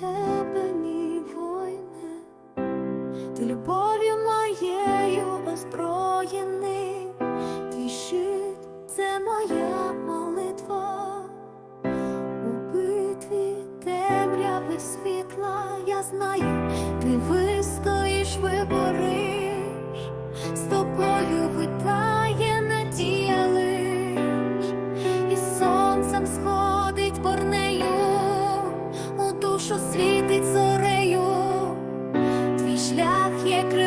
тебе, мій воїне, ти любов'ю моєю озброєний, твій щит це моя молитва. У битві темряви світла, я знаю, ти вистоїш, вибориш, що світить зорею, твій шлях є крив.